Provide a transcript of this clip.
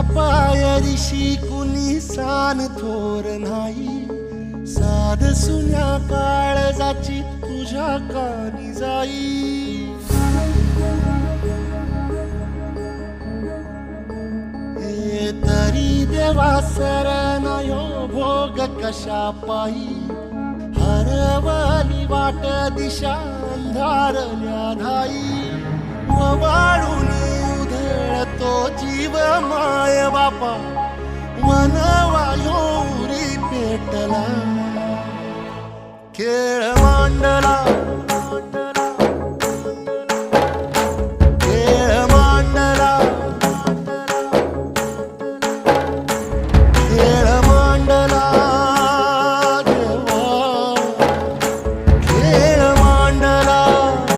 पायरीशी कुणी सान थोर नाही. साध सुन्या काळजाची तुझ्या कानी जाई. तरी देवा सरनायो भोग कशा पायी. हरवली वाट दिशा अंधारल्या धाई जीव माय बापा वनवायोरी पेटला. खेळ मांडला.